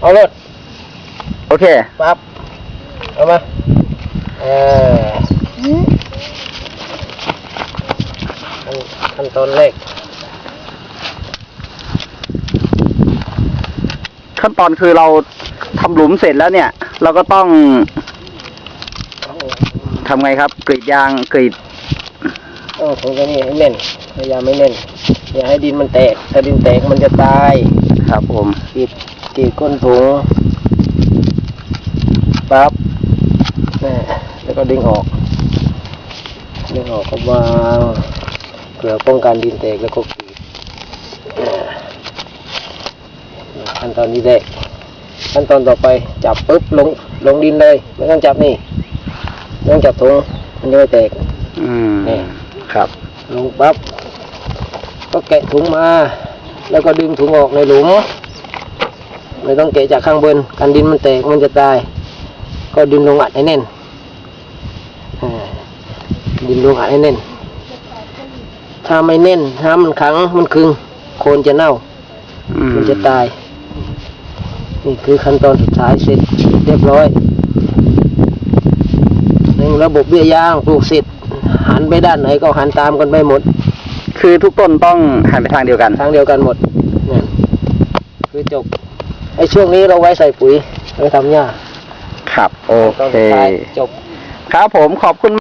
เอาเลยโอเค ปั๊บ เอามา เออขั้นขั้นตอนแรก ขั้นตอนคือเราทำหลุมเสร็จแล้วเนี่ย เราก็ต้องทำไงครับ กรีดยางกรีดเออผมก็นี่ให้แน่นพยายามไม่แน่น อย่าให้ดินมันแตก ถ้าดินแตกมันจะตาย ครับผมกรีด กรีดก้นถุงปั๊บแน่แล้วก็ดึงออก ดึงออกก็วางเผื่อป้องกันดินแตกแล้วก็กรีดอ่าขั้นตอนนี้แรกขั้นตอนต่อไปจับปุ๊บลงลงดินเลย ไม่ต้องจับนี่ไม่ต้องจับถุงมันจะไม่แตก อืมนี่ครับ ลงปั๊บก็แกะถุงมา แล้วก็ดึงถุงออกในหลุม ไม่ต้องแกะจากข้างบนกันดินมันแตกมันจะตาย ก็ดึงลงอัดให้แน่นอ่าดึงลงอัดให้แน่น ถ้าไม่แน่นถ้ามันขังมันคึง โคนจะเน่าอืมมันจะตาย นี่คือขั้นตอนสุดท้ายเสร็จเรียบร้อยในระบบเบี้ยยางปลูกเสร็จหันไปด้านไหนก็หันตามกันไปหมด คือทุกต้นต้องหันไปทางเดียวกัน ทางเดียวกันหมดเนี่ยคือจบ ไอ้ช่วงนี้เราไว้ใส่ปุ๋ยไว้ทำหญ้าครับ โอตอนเค สุดท้ายจบ ครับผมขอบคุณ